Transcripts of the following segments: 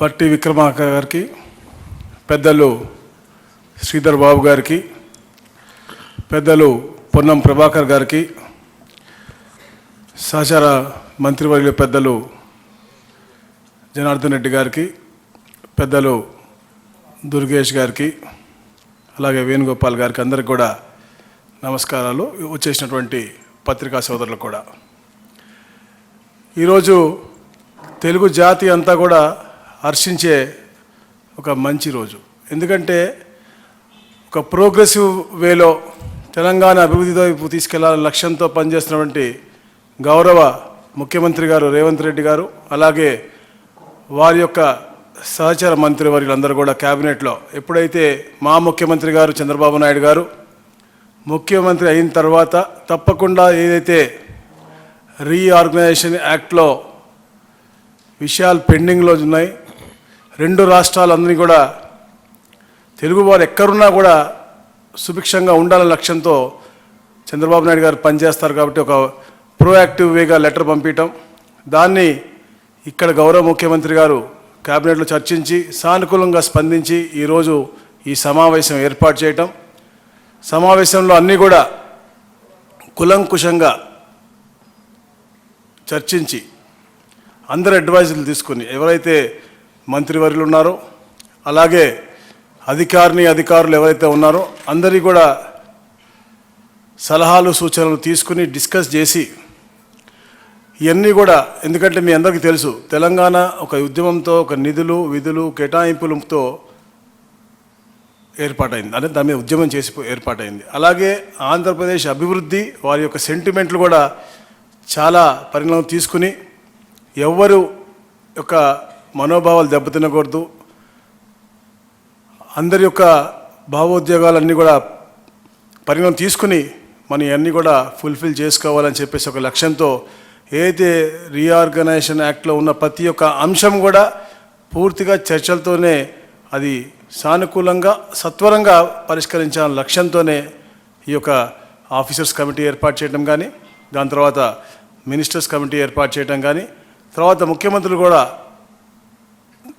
పట్టి విక్రమార్క గారికి పెద్దలు శ్రీధర్ బాబు గారికి పెద్దలు పొన్నం ప్రభాకర్ గారికి సహచార మంత్రివర్యుల పెద్దలు జనార్దన్ రెడ్డి గారికి పెద్దలు దుర్గేష్ గారికి అలాగే వేణుగోపాల్ గారికి అందరికి కూడా నమస్కారాలు. వచ్చేసినటువంటి పత్రికా సోదరులకు కూడా. ఈరోజు తెలుగు జాతి అంతా కూడా హర్షించే ఒక మంచి రోజు. ఎందుకంటే ఒక ప్రోగ్రెసివ్ వేలో తెలంగాణ అభివృద్ధి వైపు తీసుకెళ్ళాలని లక్ష్యంతో పనిచేస్తున్నటువంటి గౌరవ ముఖ్యమంత్రి గారు రేవంత్ రెడ్డి గారు అలాగే వారి యొక్క సహచర మంత్రి వర్యులందరూ కూడా క్యాబినెట్లో. ఎప్పుడైతే మా ముఖ్యమంత్రి గారు చంద్రబాబు నాయుడు గారు ముఖ్యమంత్రి అయిన తర్వాత తప్పకుండా ఏదైతే రీఆర్గనైజేషన్ యాక్ట్లో విషయాలు పెండింగ్లో ఉన్నాయి రెండు రాష్ట్రాలందరినీ కూడా తెలుగువారు ఎక్కడున్నా కూడా సుభిక్షంగా ఉండాలనే లక్ష్యంతో చంద్రబాబు నాయుడు గారు పనిచేస్తారు కాబట్టి ఒక ప్రోయాక్టివ్ వేగా లెటర్ పంపించటం దాన్ని ఇక్కడ గౌరవ ముఖ్యమంత్రి గారు కేబినెట్లో చర్చించి సానుకూలంగా స్పందించి ఈరోజు ఈ సమావేశం ఏర్పాటు చేయటం. సమావేశంలో అన్నీ కూడా కులంకుశంగా చర్చించి అందరు అడ్వైజులు తీసుకుని ఎవరైతే మంత్రివర్యులు ఉన్నారో. అలాగే అధికారిని అధికారులు ఎవరైతే ఉన్నారో అందరి కూడా సలహాలు సూచనలు తీసుకుని డిస్కస్ చేసి ఇవన్నీ కూడా ఎందుకంటే మీ అందరికీ తెలుసు తెలంగాణ ఒక ఉద్యమంతో ఒక నిధులు విధులు కేటాయింపులతో ఏర్పాటైంది. అంటే దాని మీద ఉద్యమం చేసి ఏర్పాటైంది. అలాగే ఆంధ్రప్రదేశ్ అభివృద్ధి వారి యొక్క సెంటిమెంట్లు కూడా చాలా పరిణామం తీసుకుని ఎవ్వరు యొక్క మనోభావాలు దెబ్బతినకూడదు. అందరి యొక్క భావోద్యోగాలన్నీ కూడా పరిణామం తీసుకుని మనం ఇవన్నీ కూడా ఫుల్ఫిల్ చేసుకోవాలని చెప్పేసి ఒక లక్ష్యంతో ఏదైతే రీఆర్గనైజేషన్ యాక్ట్లో ఉన్న ప్రతి ఒక్క అంశం కూడా పూర్తిగా చర్చలతోనే అది సానుకూలంగా సత్వరంగా పరిష్కరించాలని లక్ష్యంతోనే ఈ యొక్క ఆఫీసర్స్ కమిటీ ఏర్పాటు చేయడం కానీ దాని తర్వాత మినిస్టర్స్ కమిటీ ఏర్పాటు చేయడం కానీ తర్వాత ముఖ్యమంత్రులు కూడా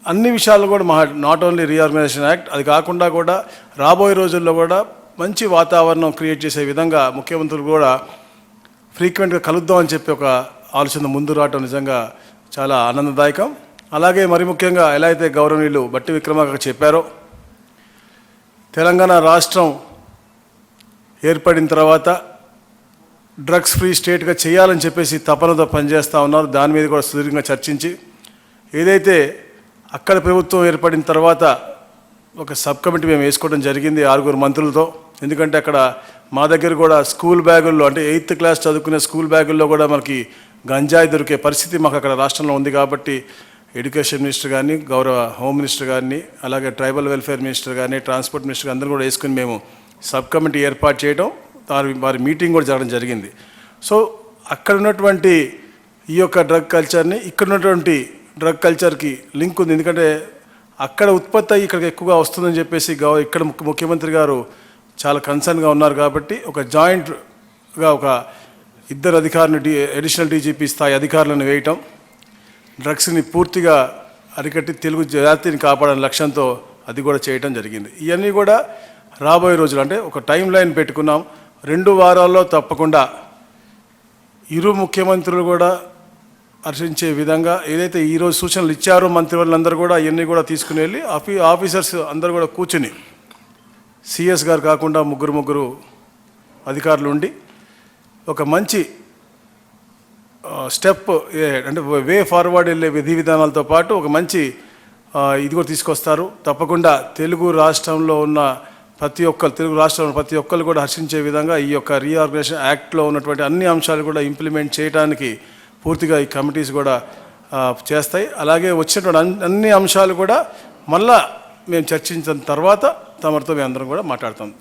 అన్ని విషయాలు కూడా మా నాట్ ఓన్లీ రీఆర్గనైజేషన్ యాక్ట్ అది కాకుండా కూడా రాబోయే రోజుల్లో కూడా మంచి వాతావరణం క్రియేట్ చేసే విధంగా ముఖ్యమంత్రులు కూడా ఫ్రీక్వెంట్గా కలుద్దాం అని చెప్పి ఒక ఆలోచన ముందు రావటం నిజంగా చాలా ఆనందదాయకం. అలాగే మరి ముఖ్యంగా ఎలా అయితే గౌరవనీయులు బట్టి విక్రమార్క చెప్పారో తెలంగాణ రాష్ట్రం ఏర్పడిన తర్వాత డ్రగ్స్ ఫ్రీ స్టేట్గా చేయాలని చెప్పేసి తపనతో పనిచేస్తూ ఉన్నారు. దాని మీద కూడా సుదీర్ఘంగా చర్చించి ఏదైతే అక్కడ ప్రభుత్వం ఏర్పడిన తర్వాత ఒక సబ్ కమిటీ మేము వేసుకోవడం జరిగింది ఆరుగురు మంత్రులతో. ఎందుకంటే అక్కడ మా దగ్గర కూడా స్కూల్ బ్యాగుల్లో అంటే ఎయిత్ క్లాస్ చదువుకునే స్కూల్ బ్యాగుల్లో కూడా మనకి గంజాయి దొరికే పరిస్థితి మాకు అక్కడ రాష్ట్రంలో ఉంది కాబట్టి ఎడ్యుకేషన్ మినిస్టర్ కానీ గౌరవ హోమ్ మినిస్టర్ కానీ అలాగే ట్రైబల్ వెల్ఫేర్ మినిస్టర్ కానీ ట్రాన్స్పోర్ట్ మినిస్టర్ అందరూ కూడా వేసుకుని మేము సబ్ కమిటీ ఏర్పాటు చేయడం వారి వారి మీటింగ్ కూడా జరగడం జరిగింది. సో అక్కడ ఉన్నటువంటి ఈ యొక్క డ్రగ్ కల్చర్ని ఇక్కడ ఉన్నటువంటి డ్రగ్ కల్చర్కి లింక్ ఉంది. ఎందుకంటే అక్కడ ఉత్పత్తి అయ్యి ఇక్కడికి ఎక్కువగా వస్తుందని చెప్పేసి గవ ఇక్కడ ముఖ్యమంత్రి గారు చాలా కన్సర్న్గా ఉన్నారు కాబట్టి ఒక జాయింట్గా ఒక ఇద్దరు అధికారులు డి అడిషనల్ డీజీపీ స్థాయి అధికారులను వేయటం డ్రగ్స్ని పూర్తిగా అరికట్టి తెలుగు జాతిని కాపాడని లక్ష్యంతో అది కూడా చేయటం జరిగింది. ఇవన్నీ కూడా రాబోయే రోజులు అంటే ఒక టైం లైన్ పెట్టుకున్నాం. రెండు వారాల్లో తప్పకుండా ఇరు ముఖ్యమంత్రులు కూడా హర్షించే విధంగా ఏదైతే ఈరోజు సూచనలు ఇచ్చారో మంత్రివర్యులందరూ కూడా ఇవన్నీ కూడా తీసుకుని వెళ్ళి ఆఫీ ఆఫీసర్స్ అందరూ కూడా కూర్చుని సిఎస్ గారు కాకుండా ముగ్గురు ముగ్గురు అధికారులు ఉండి ఒక మంచి స్టెప్ అంటే వే ఫార్వర్డ్ వెళ్ళే విధి విధానాలతో పాటు ఒక మంచి ఇది కూడా తీసుకొస్తారు. తప్పకుండా తెలుగు రాష్ట్రంలో ఉన్న ప్రతి ఒక్కరు తెలుగు రాష్ట్రంలో ప్రతి ఒక్కరు కూడా హర్షించే విధంగా ఈ యొక్క రీఆర్గనైజేషన్ యాక్ట్లో ఉన్నటువంటి అన్ని అంశాలు కూడా ఇంప్లిమెంట్ చేయడానికి పూర్తిగా ఈ కమిటీస్ కూడా చేస్తాయి. అలాగే వచ్చినటువంటి అన్- అన్ని అంశాలు కూడా మళ్ళా మేము చర్చించిన తర్వాత తమరితో మేము అందరం కూడా మాట్లాడతాం.